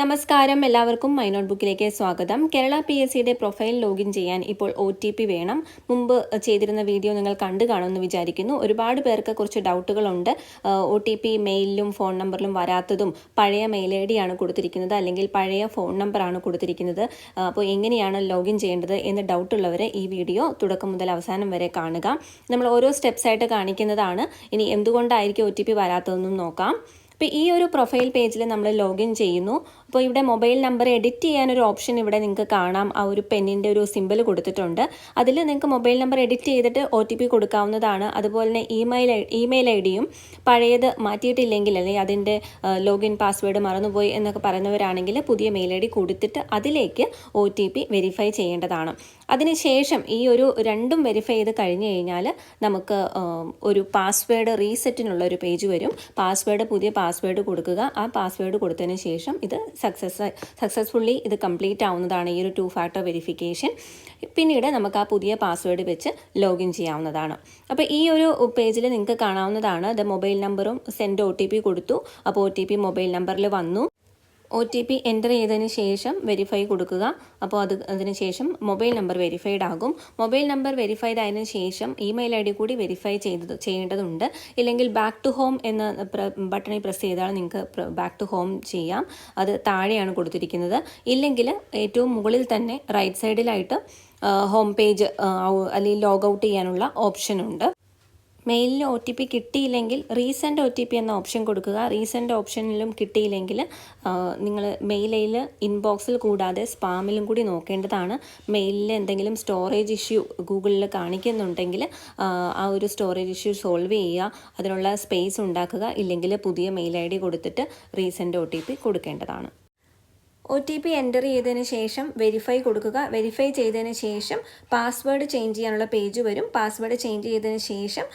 നമസ്കാരം. എല്ലാവർക്കും my not ബുക്കിലേക്ക് സ്വാഗതം. കേരള പി എസ് സിയുടെ പ്രൊഫൈൽ ലോഗിൻ ചെയ്യാൻ ഇപ്പോൾ ഒ ടി പി വേണം. മുമ്പ് ചെയ്തിരുന്ന വീഡിയോ നിങ്ങൾ കണ്ടു കാണുമെന്ന് വിചാരിക്കുന്നു. ഒരുപാട് പേർക്ക് കുറച്ച് ഡൗട്ടുകളുണ്ട്. ഒ ടി പി മെയിലിലും ഫോൺ നമ്പറിലും വരാത്തതും പഴയ മെയിൽ ഐ ഡിയാണ് കൊടുത്തിരിക്കുന്നത് അല്ലെങ്കിൽ പഴയ ഫോൺ നമ്പറാണ് കൊടുത്തിരിക്കുന്നത്. അപ്പോൾ എങ്ങനെയാണ് ലോഗിൻ ചെയ്യേണ്ടത് എന്ന് ഡൗട്ടുള്ളവർ ഈ വീഡിയോ തുടക്കം മുതൽ അവസാനം വരെ കാണുക. നമ്മൾ ഓരോ സ്റ്റെപ്സ് ആയിട്ട് കാണിക്കുന്നതാണ്. ഇനി എന്തുകൊണ്ടായിരിക്കും ഒ ടി പി വരാത്തതെന്നും നോക്കാം. അപ്പോൾ ഈ ഒരു പ്രൊഫൈൽ പേജിൽ നമ്മൾ ലോഗിൻ ചെയ്യുന്നു. അപ്പോൾ ഇവിടെ മൊബൈൽ നമ്പർ എഡിറ്റ് ചെയ്യാനൊരു ഓപ്ഷൻ ഇവിടെ നിങ്ങൾക്ക് കാണാം. ആ ഒരു പെന്നിന്റെ ഒരു സിമ്പിൾ കൊടുത്തിട്ടുണ്ട്. അതിൽ നിങ്ങൾക്ക് മൊബൈൽ നമ്പർ എഡിറ്റ് ചെയ്തിട്ട് ഒ ടി പി കൊടുക്കാവുന്നതാണ്. അതുപോലെ തന്നെ ഇമെയിൽ ഇമെയിൽ ഐ ഡിയും പഴയത് മാറ്റിയിട്ടില്ലെങ്കിൽ അല്ലെങ്കിൽ അതിന്റെ ലോഗിൻ പാസ്വേഡ് മറന്നുപോയി എന്നൊക്കെ പറയുന്നവരാണെങ്കിൽ പുതിയ മെയിൽ ഐ ഡി കൊടുത്തിട്ട് അതിലേക്ക് ഒ ടി പി വെരിഫൈ ചെയ്യേണ്ടതാണ്. അതിനുശേഷം ഈ ഒരു രണ്ടും വെരിഫൈ ചെയ്ത് കഴിഞ്ഞ് കഴിഞ്ഞാൽ നമുക്ക് ഒരു പാസ്വേഡ് റീസെറ്റിനുള്ള ഒരു പേജ് വരും. പാസ്വേഡ് പുതിയ പാസ്വേഡ് കൊടുക്കുക. ആ പാസ്വേഡ് കൊടുത്തതിന് ശേഷം ഇത് സക്സസ് സക്സസ്ഫുള്ളി ഇത് കംപ്ലീറ്റ് ആവുന്നതാണ് ഈ ഒരു ടു ഫാക്ടർ വെരിഫിക്കേഷൻ പിന്നീട് നമുക്ക് ആ പുതിയ പാസ്വേഡ് വെച്ച് ലോഗിൻ ചെയ്യാവുന്നതാണ്. അപ്പോൾ ഈ ഒരു പേജിൽ നിങ്ങൾക്ക് കാണാവുന്നതാണ് ഇത് മൊബൈൽ നമ്പറും സെൻഡ് ഒ കൊടുത്തു. അപ്പോൾ ഒ മൊബൈൽ നമ്പറിൽ വന്നു. ഒ ടി പി എന്റർ ചെയ്തതിന് ശേഷം വെരിഫൈ കൊടുക്കുക. അപ്പോൾ അത് അതിന് ശേഷം മൊബൈൽ നമ്പർ വെരിഫൈഡ് ആകും. മൊബൈൽ നമ്പർ വെരിഫൈഡ് ആയതിനു ശേഷം ഇമെയിൽ ഐ ഡി കൂടി വെരിഫൈ ചെയ്തത് ചെയ്യേണ്ടതുണ്ട്. ഇല്ലെങ്കിൽ ബാക്ക് ടു ഹോം എന്ന ബട്ടണിൽ പ്രസ് ചെയ്താൽ നിങ്ങൾക്ക് ബാക്ക് ടു ഹോം ചെയ്യാം. അത് താഴെയാണ് കൊടുത്തിരിക്കുന്നത്. ഇല്ലെങ്കിൽ ഏറ്റവും മുകളിൽ തന്നെ റൈറ്റ് സൈഡിലായിട്ട് ഹോം പേജ് അല്ലെങ്കിൽ ലോഗ് ഔട്ട് ചെയ്യാനുള്ള ഓപ്ഷൻ ഉണ്ട്. മെയിലിൽ ഒ ടി പി കിട്ടിയില്ലെങ്കിൽ റീസെന്റ് ഒ ടി പി എന്ന ഓപ്ഷൻ കൊടുക്കുക. റീസെന്റ് ഓപ്ഷനിലും കിട്ടിയില്ലെങ്കിൽ നിങ്ങൾ മെയിലിൽ ഇൻബോക്സിൽ കൂടാതെ സ്പാമിലും കൂടി നോക്കേണ്ടതാണ്. മെയിലിൽ എന്തെങ്കിലും സ്റ്റോറേജ് ഇഷ്യൂ ഗൂഗിളിൽ കാണിക്കുന്നുണ്ടെങ്കിൽ ആ ഒരു സ്റ്റോറേജ് ഇഷ്യൂ സോൾവ് ചെയ്യുക. അതിനുള്ള സ്പേസ് ഉണ്ടാക്കുക. ഇല്ലെങ്കിൽ പുതിയ മെയിൽ ഐ ഡി കൊടുത്തിട്ട് റീസെന്റ് ഒ ടി പി കൊടുക്കേണ്ടതാണ്. ഒ ടി പി എന്റർ ചെയ്തതിന് ശേഷം വെരിഫൈ കൊടുക്കുക. വെരിഫൈ ചെയ്തതിന് ശേഷം പാസ്വേഡ് ചേഞ്ച് ചെയ്യാനുള്ള പേജ് വരും. പാസ്വേഡ് ചേഞ്ച് ചെയ്തതിന് ശേഷം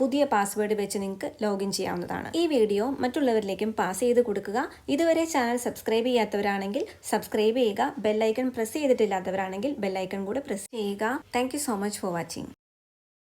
പുതിയ പാസ്വേഡ് വെച്ച് നിങ്ങൾക്ക് ലോഗിൻ ചെയ്യാവുന്നതാണ്. ഈ വീഡിയോ മറ്റുള്ളവരിലേക്കും പാസ് ചെയ്ത് കൊടുക്കുക. ഇതുവരെ ചാനൽ സബ്സ്ക്രൈബ് ചെയ്യാത്തവരാണെങ്കിൽ സബ്സ്ക്രൈബ് ചെയ്യുക. ബെല്ലൈക്കൺ പ്രസ് ചെയ്തിട്ടില്ലാത്തവരാണെങ്കിൽ ബെല്ലൈക്കൺ കൂടെ പ്രസ് ചെയ്യുക. Thank so much for watching